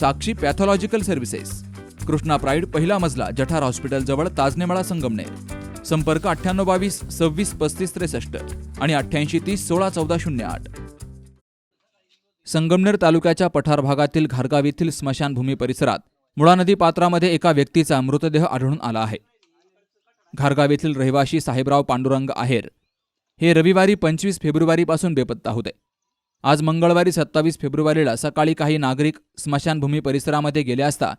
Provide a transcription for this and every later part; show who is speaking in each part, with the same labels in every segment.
Speaker 1: Sakshi pathological services Krishna pride पहिला मजला जठार hospital जवळ ताजनेमाळा संगमनेर. संपर्क अठ्ठ्याण्णव बावीस सव्वीस पस्तीस त्रेसष्ट आणि अठ्ठ्याऐंशी तीस सोळा चौदा शून्य आठ. संगमनेर तालुक्याच्या पठार भागातील घारगाव येथील स्मशानभूमी परिसरात मुळा नदी पात्रामध्ये एका व्यक्तीचा मृतदेह आढळून आला आहे. घारगाव येथील रहिवाशी साहेबराव पांडुरंग आहेर हे रविवारी पंचवीस फेब्रुवारीपासून बेपत्ता होते. आज मंगळवारी सत्तावीस फेब्रुवारीला सकाळी काही नागरिक स्मशानभूमी परिसरामध्ये गेले असता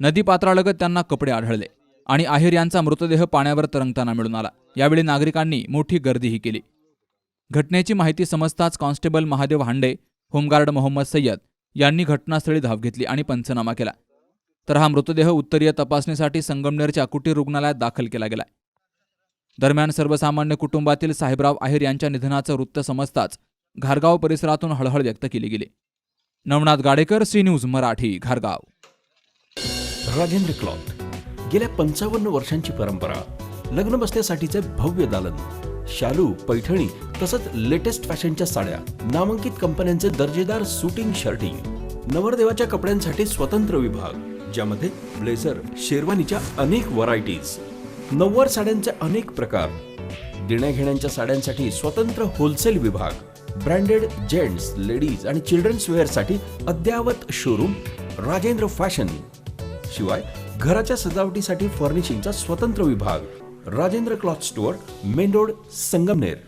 Speaker 1: नदीपात्रालगत त्यांना कपडे आढळले आणि आहेर यांचा मृतदेह पाण्यावर तरंगताना मिळून आला. यावेळी नागरिकांनी मोठी गर्दीही केली. घटनेची माहिती समजताच constable Mahadev Hande home guard Mohammed Sayyed यांनी घटनास्थळी धाव घेतली आणि पंचनामा केला. तर हा मृतदेह उत्तरीय तपासणीसाठी संगमनेरच्या कुटीर रुग्णालयात दाखल केला गेला. दरम्यान सर्वसामान्य कुटुंबातील साहेबराव आहेर यांच्या निधनाचं वृत्त समजताच घारगाव परिसरातून हळहळ व्यक्त केली गेली. नवनाथ गाडेकर सी न्यूज मराठी घारगाव.
Speaker 2: राजेंद्र क्लॉथ. गेल्या पंचावन्न वर्षांची परंपरा लग्न बसण्यासाठीचे भव्य दालन शालू पैठणी तसंच लेटेस्ट फॅशनच्या साड्या नामांकित कंपन्यांचे दर्जेदार सुटिंग शर्टिंग नवरदेवाच्या कपड्यांसाठी स्वतंत्र विभाग ज्यामध्ये ब्लेझर शेरवानीच्या अनेक व्हरायटीज नव्वार साड्यांचे अनेक प्रकार देण्याघेण्यांच्या साड्यांसाठी स्वतंत्र होलसेल विभाग ब्रँडेड जेंट्स लेडीज आणि चिल्ड्रन्स वेअरसाठी अद्ययावत शोरूम राजेंद्र फॅशन. शिवाय घराच्या सजावटीसाठी फर्निशिंगचा स्वतंत्र विभाग Rajendra cloth store main road Sangamner.